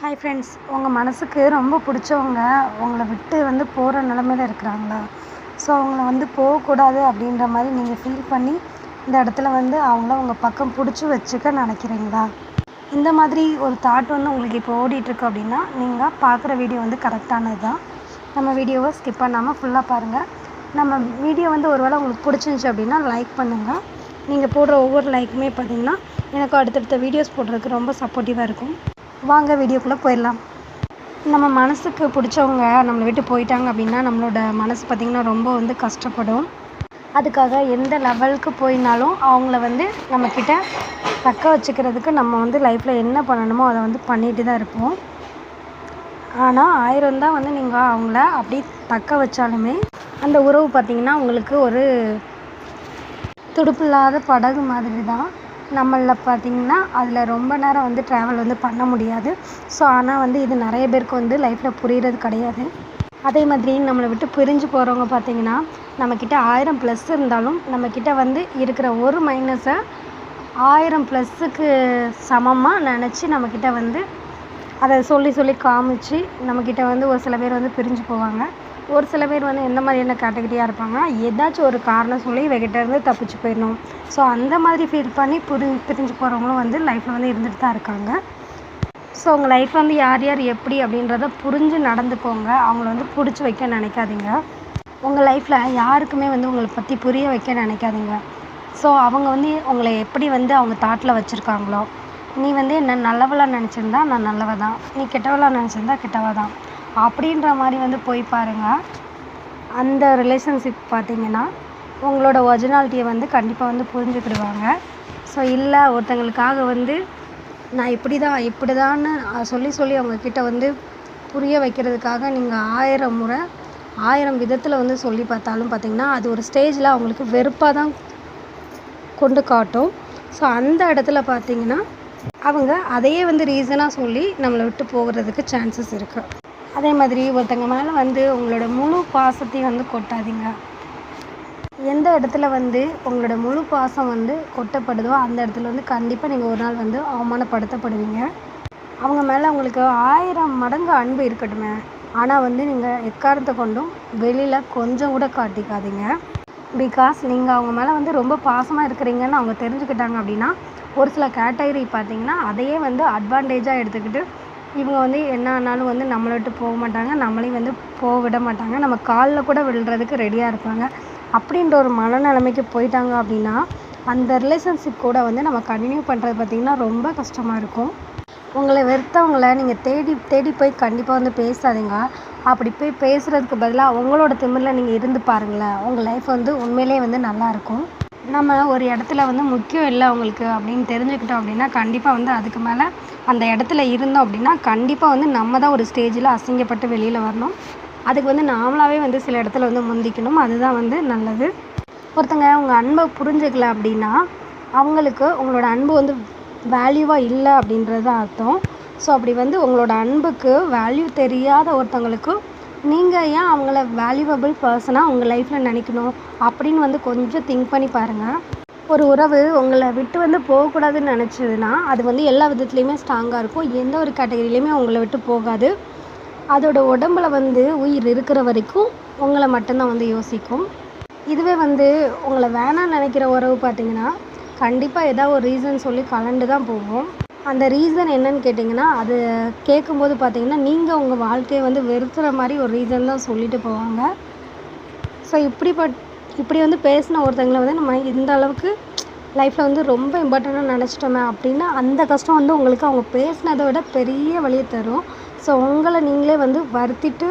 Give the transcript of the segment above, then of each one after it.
Hi friends உங்கள் மனசுக்கு ரொம்ப பிடிச்சவங்க உங்களை விட்டு வந்து போகிற நிலமையில இருக்கிறாங்களா? ஸோ அவங்கள வந்து போகக்கூடாது அப்படின்ற மாதிரி நீங்கள் ஃபீல் பண்ணி இந்த இடத்துல வந்து அவங்கள உங்கள் பக்கம் பிடிச்சி வச்சுக்க நினைக்கிறீங்களா? இந்த மாதிரி ஒரு தாட் வந்து உங்களுக்கு இப்போ ஓடிட்டுருக்கு அப்படின்னா நீங்கள் பார்க்குற வீடியோ வந்து கரெக்டானது தான் நம்ம வீடியோவை ஸ்கிப் பண்ணாமல் ஃபுல்லாக பாருங்கள் நம்ம வீடியோ வந்து ஒருவேளை உங்களுக்கு பிடிச்சிருந்துச்சி அப்படின்னா லைக் பண்ணுங்கள் நீங்கள் போடுற ஒவ்வொரு லைக்குமே பார்த்தீங்கன்னா எனக்கு அடுத்தடுத்த வீடியோஸ் போடுறதுக்கு ரொம்ப சப்போர்ட்டிவாக இருக்கும். வாங்க வீடியோக்குள்ளே போயிடலாம். நம்ம மனசுக்கு பிடிச்சவங்க நம்மளை விட்டு போயிட்டாங்க அப்படின்னா நம்மளோட மனசு பார்த்திங்கன்னா ரொம்ப வந்து கஷ்டப்படும். அதுக்காக எந்த லெவலுக்கு போயினாலும் அவங்கள வந்து நம்மக்கிட்ட தக்க வச்சுக்கிறதுக்கு நம்ம வந்து லைஃப்பில் என்ன பண்ணணுமோ அதை வந்து பண்ணிட்டு தான் இருப்போம். ஆனால் ஆயிரம் தான் வந்து நீங்கள் அவங்கள அப்படி தக்க வச்சாலுமே அந்த உறவு பார்த்திங்கன்னா உங்களுக்கு ஒரு துடுப்பில்லாத படகு மாதிரி தான். நம்மளில் பார்த்திங்கன்னா அதில் ரொம்ப நேரம் வந்து ட்ராவல் வந்து பண்ண முடியாது. ஸோ ஆனால் வந்து இது நிறைய பேருக்கு வந்து லைஃப்பில் புரிகிறது கிடையாது. அதே மாதிரி நம்மளை விட்டு பிரிஞ்சு போகிறவங்க பார்த்திங்கன்னா நம்மக்கிட்ட ஆயிரம் ப்ளஸ் இருந்தாலும் நம்மக்கிட்ட வந்து இருக்கிற ஒரு மைனஸை ஆயிரம் ப்ளஸ்ஸுக்கு சமமாக நினச்சி நம்மக்கிட்ட வந்து அதை சொல்லி சொல்லி காமிச்சு நம்மக்கிட்ட வந்து ஒரு சில பேர் வந்து பிரிஞ்சு போவாங்க. ஒரு சில பேர் வந்து எந்த மாதிரியான கேட்டகரியாக இருப்பாங்கன்னா ஏதாச்சும் ஒரு காரணம் சொல்லி இவகிட்டேருந்து தப்பிச்சு போயிடணும். ஸோ அந்த மாதிரி ஃபீல் பண்ணி புரி பிரிஞ்சு போகிறவங்களும் வந்து லைஃப்பில் வந்து இருந்துட்டு தான் இருக்காங்க. ஸோ உங்கள் லைஃப் வந்து யார் யார் எப்படி அப்படின்றத புரிஞ்சு நடந்துக்கோங்க. அவங்கள வந்து பிடிச்சி வைக்க நினைக்காதீங்க. உங்கள் லைஃப்பில் யாருக்குமே வந்து உங்களை பற்றி புரிய வைக்க நினைக்காதீங்க. ஸோ அவங்க வந்து உங்களை எப்படி வந்து அவங்க தாட்டில் வச்சுருக்காங்களோ நீ வந்து என்ன நல்லவளாக நினச்சிருந்தா நான் நல்லவ தான் நீ கெட்டவளாக நினச்சிருந்தா கெட்டவ தான் அப்படின்ற மாதிரி வந்து போய் பாருங்கள் அந்த ரிலேஷன்ஷிப் பார்த்தீங்கன்னா உங்களோட ஒரிஜினாலிட்டியை வந்து கண்டிப்பாக வந்து புரிஞ்சுக்கிடுவாங்க. ஸோ இல்லை ஒருத்தங்களுக்காக வந்து நான் இப்படி தான் இப்படி தான்னு சொல்லி சொல்லி அவங்கக்கிட்ட வந்து புரிய வைக்கிறதுக்காக நீங்கள் ஆயிரம் முறை ஆயிரம் விதத்தில் வந்து சொல்லி பார்த்தாலும் பார்த்திங்கன்னா அது ஒரு ஸ்டேஜில் அவங்களுக்கு வெறுப்பாக தான் கொண்டு காட்டும். ஸோ அந்த இடத்துல பார்த்திங்கன்னா அவங்க அதையே வந்து ரீசனாக சொல்லி நம்மளை விட்டு போகிறதுக்கு சான்சஸ் இருக்குது அதே மாதிரி ஒருத்தங்க மேலே வந்து உங்களோட முழு பாசத்தையும் வந்து கொட்டாதீங்க. எந்த இடத்துல வந்து உங்களோட முழு பாசம் வந்து கொட்டப்படுதோ அந்த இடத்துல வந்து கண்டிப்பாக நீங்கள் ஒரு நாள் வந்து அவமானப்படுத்தப்படுவீங்க. அவங்க மேலே உங்களுக்கு ஆயிரம் மடங்கு அன்பு இருக்கட்டுமே. ஆனால் வந்து நீங்கள் எக்காரணத்தை கொண்டும் வெளியில் கொஞ்சம் கூட காட்டிக்காதீங்க. பிகாஸ் நீங்கள் அவங்க மேலே வந்து ரொம்ப பாசமாக இருக்கிறீங்கன்னு அவங்க தெரிஞ்சுக்கிட்டாங்க அப்படின்னா ஒரு சில கேட்டகரி பார்த்தீங்கன்னா அதையே வந்து அட்வான்டேஜாக எடுத்துக்கிட்டு இவங்க வந்து என்ன ஆனாலும் வந்து நம்மளை விட்டு போக மாட்டாங்க. நம்மளையும் வந்து போக விட மாட்டாங்க. நம்ம காலில் கூட விழுறதுக்கு ரெடியாக இருப்பாங்க. அப்படின்ற ஒரு மனநிலைமைக்கு போயிட்டாங்க அப்படின்னா அந்த ரிலேஷன்ஷிப் கூட வந்து நம்ம கண்டினியூ பண்ணுறது பார்த்திங்கன்னா ரொம்ப கஷ்டமாக இருக்கும். உங்களை வெறுத்தவங்கள நீங்கள் தேடி தேடி போய் கண்டிப்பாக வந்து பேசாதீங்க. அப்படி போய் பேசுகிறதுக்கு பதிலாக உங்களோட திமிரில் நீங்கள் இருந்து பாருங்களேன். உங்கள் லைஃப் வந்து உண்மையிலே வந்து நல்லாயிருக்கும் நம்ம ஒரு இடத்துல வந்து முக்கியம் இல்லை அவங்களுக்கு அப்படின்னு தெரிஞ்சுக்கிட்டோம் அப்படின்னா கண்டிப்பாக வந்து அதுக்கு மேலே அந்த இடத்துல இருந்தோம் அப்படின்னா கண்டிப்பாக வந்து நம்ம தான் ஒரு ஸ்டேஜில் அசிங்கப்பட்டு வெளியில் வரணும். அதுக்கு வந்து நாமளாகவே வந்து சில இடத்துல வந்து முந்திக்கணும். அதுதான் வந்து நல்லது. ஒருத்தங்க உங்கள் அன்பை புரிஞ்சுக்கல அப்படின்னா அவங்களுக்கு உங்களோட அன்பு வந்து வேல்யூவாக இல்லை அப்படின்றது தான் அர்த்தம். ஸோ அப்படி வந்து உங்களோட அன்புக்கு வேல்யூ தெரியாத ஒருத்தவங்களுக்கு நீங்கள் ஏன் அவங்கள வேல்யூவபிள் பர்சனாக உங்கள் லைஃப்பில் நினைக்கணும் அப்படின்னு வந்து கொஞ்சம் திங்க் பண்ணி பாருங்கள் ஒரு உறவு உங்களை விட்டு வந்து போகக்கூடாதுன்னு நினச்சதுன்னா அது வந்து எல்லா விதத்துலேயுமே ஸ்ட்ராங்காக இருக்கும். எந்த ஒரு கேட்டகரியிலையுமே உங்களை விட்டு போகாது. அதோட உடம்புல வந்து உயிர் இருக்கிற வரைக்கும் உங்களை மட்டும்தான் வந்து யோசிக்கும். இதுவே வந்து உங்களை வேணாம்னு நினைக்கிற உறவு பார்த்தீங்கன்னா கண்டிப்பாக ஏதாவது ஒரு ரீசன் சொல்லி கலண்டு தான் போகும். அந்த ரீசன் என்னன்னு கேட்டிங்கன்னா அது கேட்கும்போது பார்த்தீங்கன்னா நீங்கள் உங்கள் வாழ்க்கையை வந்து வெறுத்துற மாதிரி ஒரு ரீசன் தான் சொல்லிட்டு போவாங்க. ஸோ இப்படிப்பட் இப்படி வந்து பேசின ஒருத்தங்களை வந்து நம்ம இந்த அளவுக்கு லைஃப்பில் வந்து ரொம்ப இம்பார்ட்டண்ட்டாக நினச்சிட்டோமே அப்படின்னா அந்த கஷ்டம் வந்து உங்களுக்கு அவங்க பேசினதை விட பெரிய வழியை தரும். ஸோ உங்களை நீங்களே வந்து வருத்திட்டு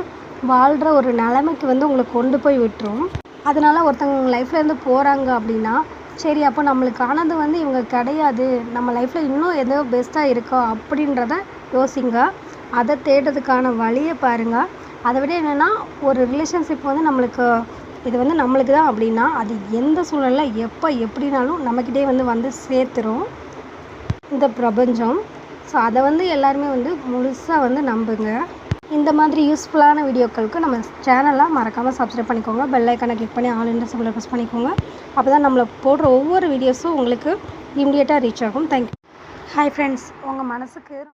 வாழ்கிற ஒரு நிலைமைக்கு வந்து உங்களை கொண்டு போய் விட்டுரும். அதனால் ஒருத்தவங்க லைஃப்லேருந்து போகிறாங்க அப்படின்னா சரி அப்போ நம்மளுக்கானது வந்து இவங்க கிடையாது. நம்ம லைஃப்பில் இன்னும் எதோ பெஸ்ட்டாக இருக்கோ அப்படின்றத யோசிங்க. அதை தேடுறதுக்கான வழியை பாருங்கள் அதை விட என்னென்னா ஒரு ரிலேஷன்ஷிப் வந்து நம்மளுக்கு இது வந்து நம்மளுக்கு தான் அப்படின்னா அது எந்த சூழ்நிலையில் எப்போ எப்படினாலும் நம்மக்கிட்டே வந்து வந்து சேர்த்துரும். இந்த பிரபஞ்சம். ஸோ அதை வந்து எல்லாருமே வந்து முழுசாக வந்து நம்புங்க. இந்த மாதிரி யூஸ்ஃபுல்லான வீடியோக்களுக்கு நம்ம சேனலாக மறக்காமல் சப்ஸ்கிரைப் பண்ணிக்கோங்க. பெல் ஐக்கனை கிளிக் பண்ணி ஆல் இன்ட்ரெஸ்ட் ப்ரெஸ் பண்ணிக்கோங்க. அப்போ தான் நம்மளை போடுற ஒவ்வொரு வீடியோஸும் உங்களுக்கு இம்மிடியேட்டாக ரீச் ஆகும். தேங்க்யூ ஹாய் ஃப்ரெண்ட்ஸ் உங்கள் மனசுக்கு